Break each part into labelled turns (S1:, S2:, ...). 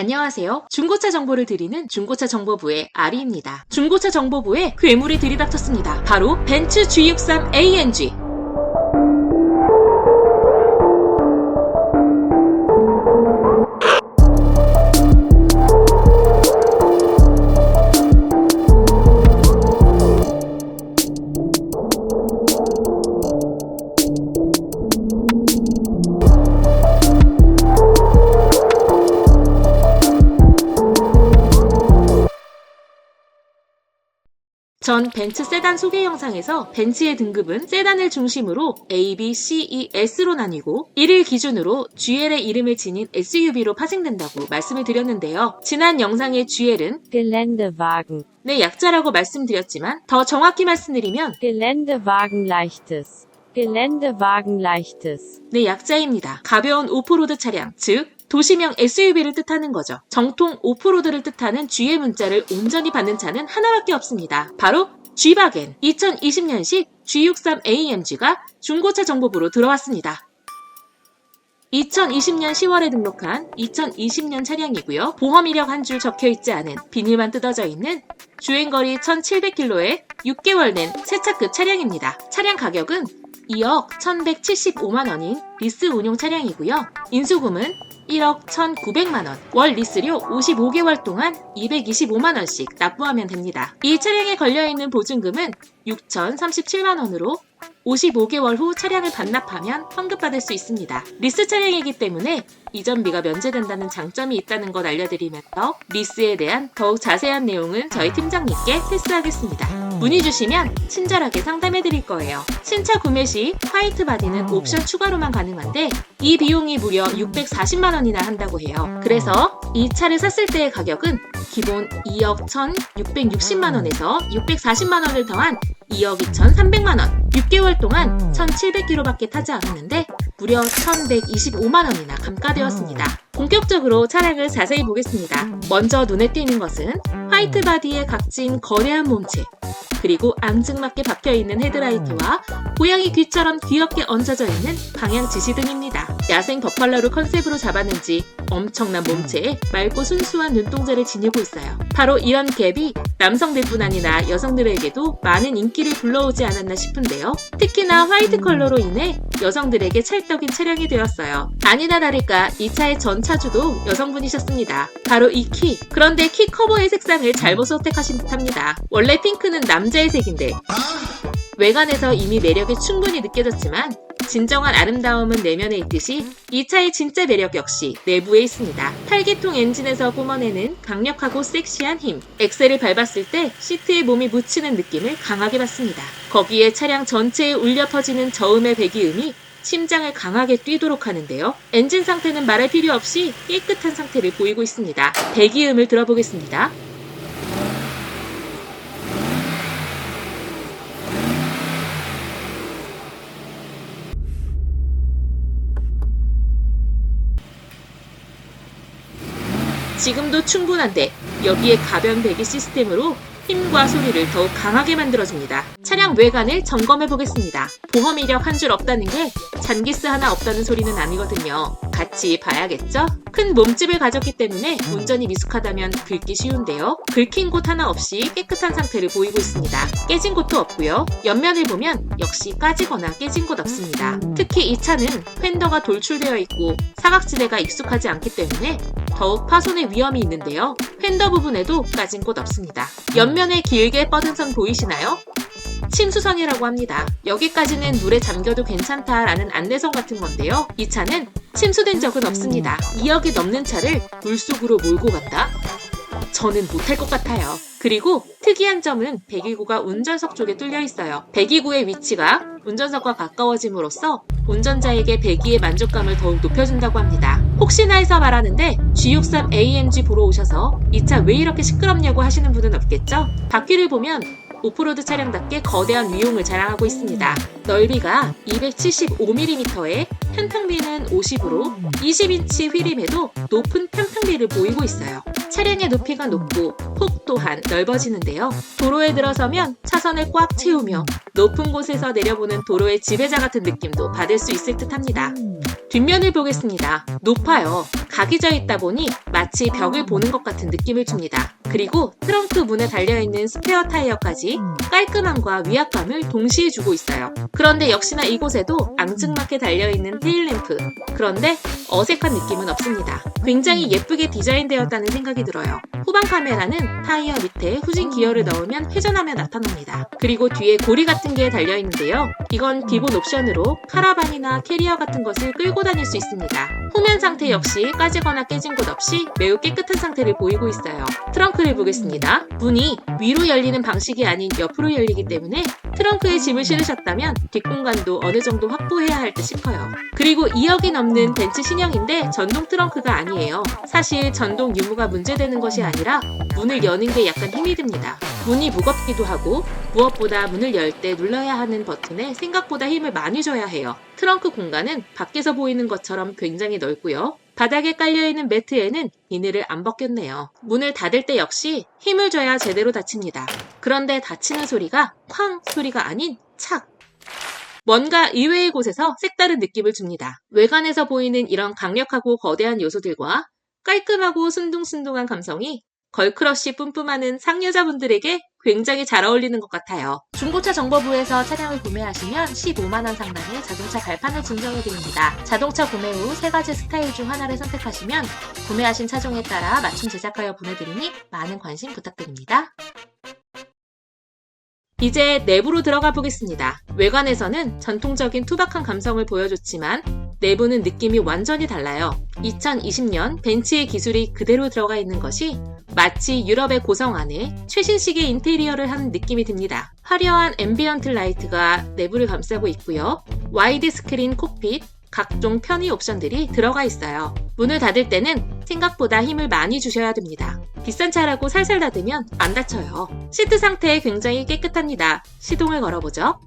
S1: 안녕하세요. 중고차 정보를 드리는 중고차 정보부의 아리입니다. 중고차 정보부에 괴물이 들이닥쳤습니다. 바로 벤츠 G63 AMG. 전 벤츠 세단 소개 영상에서 벤츠의 등급은 세단을 중심으로 A, B, C, E, S로 나뉘고 1일 기준으로 GL의 이름을 지닌 SUV로 파생된다고 말씀을 드렸는데요. 지난 영상의 GL은
S2: Geländewagen.
S1: 내 약자라고 말씀드렸지만 더 정확히 말씀드리면
S2: Geländewagen leichtes. Geländewagen leichtes.
S1: 내 약자입니다. 가벼운 오프로드 차량, 즉 도시명 SUV를 뜻하는 거죠. 정통 오프로드를 뜻하는 G의 문자를 온전히 받는 차는 하나밖에 없습니다. 바로 G바겐 2020년식 G63 AMG가 중고차 정보부로 들어왔습니다. 2020년 10월에 등록한 2020년 차량이고요. 보험 이력 한 줄 적혀 있지 않은 비닐만 뜯어져 있는 주행거리 1,700km에 6개월 낸 새차급 차량입니다. 차량 가격은 2억 1,175만 원인 리스 운용 차량이고요. 인수금은 1억 1,900만 원, 월 리스료 55개월 동안 225만 원씩 납부하면 됩니다. 이 차량에 걸려 있는 보증금은 6,037만 원으로 55개월 후 차량을 반납하면 환급받을 수 있습니다. 리스 차량이기 때문에 이전비가 면제된다는 장점이 있다는 것 알려드리면서 리스에 대한 더욱 자세한 내용은 저희 팀장님께 패스하겠습니다. 문의 주시면 친절하게 상담해 드릴 거예요. 신차 구매 시 화이트 바디는 옵션 추가로만 가능한데 이 비용이 무려 640만 원이나 한다고 해요. 그래서 이 차를 샀을 때의 가격은 기본 2억 1,660만 원에서 640만 원을 더한 2억 2,300만 원. 6개월 동안 1,700km밖에 타지 않았는데 무려 1,125만 원이나 감가되었습니다. 본격적으로 차량을 자세히 보겠습니다. 먼저 눈에 띄는 것은 화이트 바디의 각진 거대한 몸체, 그리고 앙증맞게 박혀있는 헤드라이트와 고양이 귀처럼 귀엽게 얹어져 있는 방향 지시등입니다. 야생 버팔러를 컨셉으로 잡았는지 엄청난 몸체에 맑고 순수한 눈동자를 지니고 있어요. 바로 이런 갭이 남성들뿐 아니라 여성들에게도 많은 인기를 불러오지 않았나 싶은데요. 특히나 화이트 컬러로 인해 여성들에게 찰떡인 차량이 되었어요. 아니나 다를까 이 차의 전 차주도 여성분이셨습니다. 바로 이 키. 그런데 키 커버의 색상을 잘못 선택하신 듯합니다. 원래 핑크는 남자의 색인데 외관에서 이미 매력이 충분히 느껴졌지만 진정한 아름다움은 내면에 있듯이 이 차의 진짜 매력 역시 내부에 있습니다. 8기통 엔진에서 뿜어내는 강력하고 섹시한 힘. 엑셀을 밟았을 때 시트에 몸이 묻히는 느낌을 강하게 받습니다. 거기에 차량 전체에 울려 퍼지는 저음의 배기음이 심장을 강하게 뛰도록 하는데요. 엔진 상태는 말할 필요 없이 깨끗한 상태를 보이고 있습니다. 배기음을 들어보겠습니다. 지금도 충분한데 여기에 가변 배기 시스템으로 힘과 소리를 더욱 강하게 만들어줍니다. 차량 외관을 점검해 보겠습니다. 보험 이력 한 줄 없다는 게 잔기스 하나 없다는 소리는 아니거든요. 같이 봐야겠죠? 큰 몸집을 가졌기 때문에 운전이 미숙하다면 긁기 쉬운데요. 긁힌 곳 하나 없이 깨끗한 상태를 보이고 있습니다. 깨진 곳도 없고요. 옆면을 보면 역시 까지거나 깨진 곳 없습니다. 특히 이 차는 팬더가 돌출되어 있고 사각지대가 익숙하지 않기 때문에 더욱 파손의 위험이 있는데요. 팬더 부분에도 까진 곳 없습니다. 옆면에 길게 뻗은 선 보이시나요? 침수선이라고 합니다. 여기까지는 물에 잠겨도 괜찮다라는 안내선 같은 건데요. 이 차는 침수된 적은 없습니다. 2억이 넘는 차를 물속으로 몰고 간다? 저는 못할 것 같아요. 그리고 특이한 점은 배기구가 운전석 쪽에 뚫려 있어요. 배기구의 위치가 운전석과 가까워짐으로써 운전자에게 배기의 만족감을 더욱 높여준다고 합니다. 혹시나 해서 말하는데 G63 AMG 보러 오셔서 이 차 왜 이렇게 시끄럽냐고 하시는 분은 없겠죠? 바퀴를 보면 오프로드 차량답게 거대한 위용을 자랑하고 있습니다. 넓이가 275mm에 편평비는 50으로 20인치 휘림에도 높은 편평비를 보이고 있어요. 차량의 높이가 높고 폭 또한 넓어지는데요. 도로에 들어서면 차선을 꽉 채우며 높은 곳에서 내려보는 도로의 지배자 같은 느낌도 받을 수 있을 듯 합니다. 뒷면을 보겠습니다. 높아요. 각이 져 있다 보니 마치 벽을 보는 것 같은 느낌을 줍니다. 그리고 트렁크 문에 달려있는 스페어 타이어까지 깔끔함과 위압감을 동시에 주고 있어요. 그런데 역시나 이곳에도 앙증맞게 달려있는 테일램프. 그런데 어색한 느낌은 없습니다. 굉장히 예쁘게 디자인되었다는 생각이 들어요. 후방 카메라는 타이어 밑에 후진 기어를 넣으면 회전하며 나타납니다. 그리고 뒤에 고리 같은 게 달려있는데요. 이건 기본 옵션으로 카라반이나 캐리어 같은 것을 끌고 다닐 수 있습니다. 후면 상태 역시 까지거나 깨진 곳 없이 매우 깨끗한 상태를 보이고 있어요. 트렁크를 보겠습니다. 문이 위로 열리는 방식이 아닌 옆으로 열리기 때문에 트렁크에 짐을 실으셨다면 뒷공간도 어느 정도 확보해야 할 듯 싶어요. 그리고 2억이 넘는 벤츠 신형인데 전동 트렁크가 아니에요. 사실 전동 유무가 문제되는 것이 아니라 문을 여는 게 약간 힘이 듭니다. 문이 무겁기도 하고 무엇보다 문을 열 때 눌러야 하는 버튼에 생각보다 힘을 많이 줘야 해요. 트렁크 공간은 밖에서 보이는 것처럼 굉장히 넓고요. 바닥에 깔려있는 매트에는 비늘을 안 벗겼네요. 문을 닫을 때 역시 힘을 줘야 제대로 닫힙니다. 그런데 닫히는 소리가 쾅 소리가 아닌 착 뭔가 의외의 곳에서 색다른 느낌을 줍니다. 외관에서 보이는 이런 강력하고 거대한 요소들과 깔끔하고 순둥순둥한 감성이 걸크러쉬 뿜뿜하는 상여자분들에게 굉장히 잘 어울리는 것 같아요. 중고차 정보부에서 차량을 구매하시면 15만원 상당의 자동차 발판을 증정해드립니다. 자동차 구매 후 세 가지 스타일 중 하나를 선택하시면 구매하신 차종에 따라 맞춤 제작하여 보내드리니 많은 관심 부탁드립니다. 이제 내부로 들어가 보겠습니다. 외관에서는 전통적인 투박한 감성을 보여줬지만 내부는 느낌이 완전히 달라요. 2020년 벤츠의 기술이 그대로 들어가 있는 것이 마치 유럽의 고성 안에 최신식의 인테리어를 한 느낌이 듭니다. 화려한 앰비언트 라이트가 내부를 감싸고 있고요. 와이드 스크린 콕핏, 각종 편의 옵션들이 들어가 있어요. 문을 닫을 때는 생각보다 힘을 많이 주셔야 됩니다. 비싼 차라고 살살 닫으면 안 닫혀요. 시트 상태 굉장히 깨끗합니다. 시동을 걸어보죠.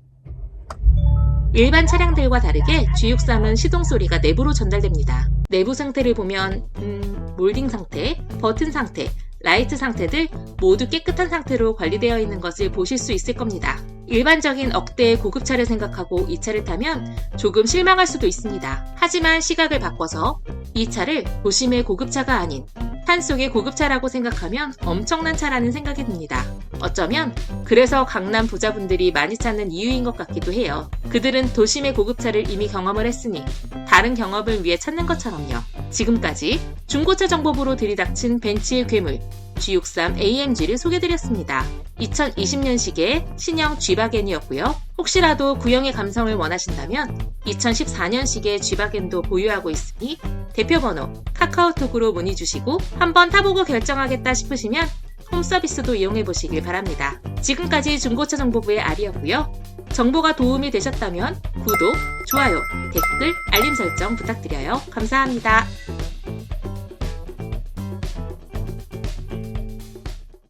S1: 일반 차량들과 다르게 G63은 시동 소리가 내부로 전달됩니다. 내부 상태를 보면 음, 몰딩 상태, 버튼 상태, 라이트 상태들 모두 깨끗한 상태로 관리되어 있는 것을 보실 수 있을 겁니다. 일반적인 억대의 고급차를 생각하고 이 차를 타면 조금 실망할 수도 있습니다. 하지만 시각을 바꿔서 이 차를 도심의 고급차가 아닌 산속의 고급차라고 생각하면 엄청난 차라는 생각이 듭니다. 어쩌면 그래서 강남 부자분들이 많이 찾는 이유인 것 같기도 해요. 그들은 도심의 고급차를 이미 경험을 했으니 다른 경험을 위해 찾는 것처럼요. 지금까지 중고차 정보부로 들이닥친 벤츠의 괴물 G63 AMG를 소개드렸습니다. 2020년식의 신형 G바겐이었고요. 혹시라도 구형의 감성을 원하신다면 2014년식의 G바겐도 보유하고 있으니 대표번호 카카오톡으로 문의 주시고 한번 타보고 결정하겠다 싶으시면 홈 서비스도 이용해 보시길 바랍니다. 지금까지 중고차 정보부의 아리였고요. 정보가 도움이 되셨다면 구독, 좋아요, 댓글, 알림 설정 부탁드려요. 감사합니다.